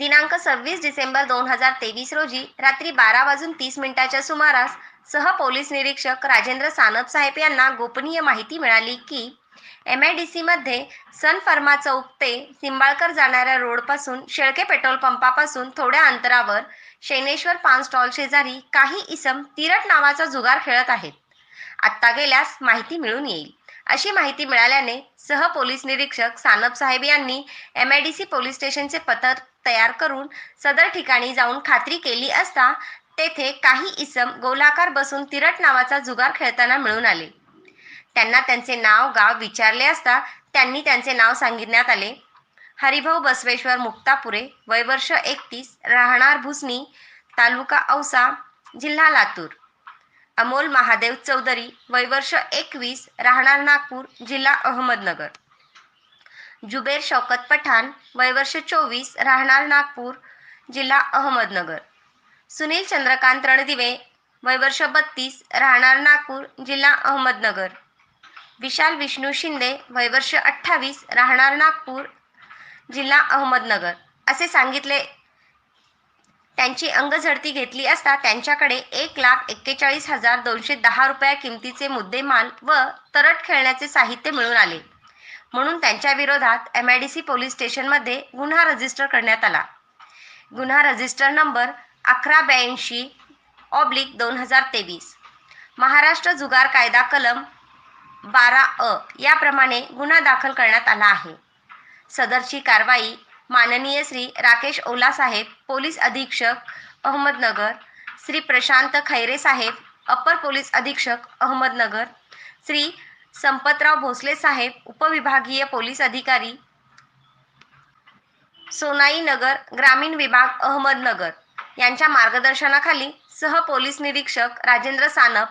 दिनांक सव्वीस डिसेंबर दोन हजार तेवीस रोजी रात्री बारा वाजून तीस मिनिटाच्या सुमारास सह पोलीस निरीक्षक राजेंद्र सानप साहेब यांना गोपनीय माहिती मिळाली की एम आय डी सीमध्ये सन फर्मा चौक ते सिंबाळकर जाणाऱ्या रोडपासून शेळके पेट्रोल पंपापासून थोड्या अंतरावर शैनेश्वर पान स्टॉल शेजारी काही इसम तिरट नावाचा जुगार खेळत आहेत. आत्ता गेल्यास माहिती मिळून येईल. अशी माहिती मिळाल्याने सह पोलीस निरीक्षक सानप साहेब यांनी M I D C police स्टेशनचे पथक तयार करून सदर ठिकाणी जाऊन खात्री केली असता तेथे काही इसम गोलाकार बसून तिरट नावाचा जुगार खेळताना मिळून आले. त्यांना त्यांचे नाव गाव विचारले असता त्यांनी त्यांचे नाव सांगितण्यात आले. हरिभाऊ बसवेश्वर मुक्तापुरे वयवर्ष एकतीस राहणार भुसणी तालुका औसा जिल्हा लातूर. अमोल महादेव चौधरी वयवर्ष एकवीस राहणार नागपूर जिल्हा अहमदनगर. जुबेर शौकत पठाण वयवर्ष चोवीस राहणार नागपूर जिल्हा अहमदनगर. सुनील चंद्रकांत रणदिवे वयवर्ष बत्तीस राहणार नागपूर जिल्हा अहमदनगर. विशाल विष्णू शिंदे वयवर्ष अठ्ठावीस राहणार नागपूर जिल्हा अहमदनगर. असे सांगितले. त्यांची अंगझडती घेतली असता त्यांच्याकडे एक लाख एक्केचाळीस हजार दोनशे दहा रुपया किमतीचे मुद्देमाल व तरट खेळण्याचे साहित्य मिळून आले. म्हणून त्यांच्या विरोधात M I D C police स्टेशनमध्ये गुन्हा रजिस्टर करण्यात आला. गुन्हा रजिस्टर नंबर अकरा ब्याऐंशी ऑब्लिक दोन हजार तेवीस. महाराष्ट्र जुगार कायदा कलम बारा अ याप्रमाणे गुन्हा दाखल करण्यात आला आहे. सदरची कारवाई माननीय श्री राकेश ओला साहेब पोलीस अधीक्षक अहमदनगर श्री प्रशांत खैरे साहेब अपर पोलीस अधीक्षक अहमदनगर श्री संपतराव भोसले साहेब उपविभागीय पोलीस अधिकारी सोनाई नगर ग्रामीण विभाग अहमदनगर. यांच्या मार्गदर्शनाखाली सह पोलीस निरीक्षक राजेंद्र सानप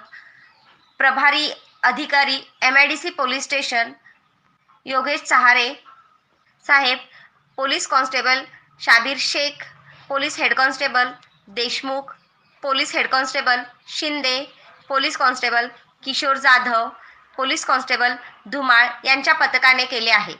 प्रभारी अधिकारी M I D C police station Yogesh Chahare Saheb police constable Shabir Shaikh police head constable Deshmukh police head constable Shinde police constable Kishor Jadhav police constable Dhumal यांच्या पथकाने केले आहे.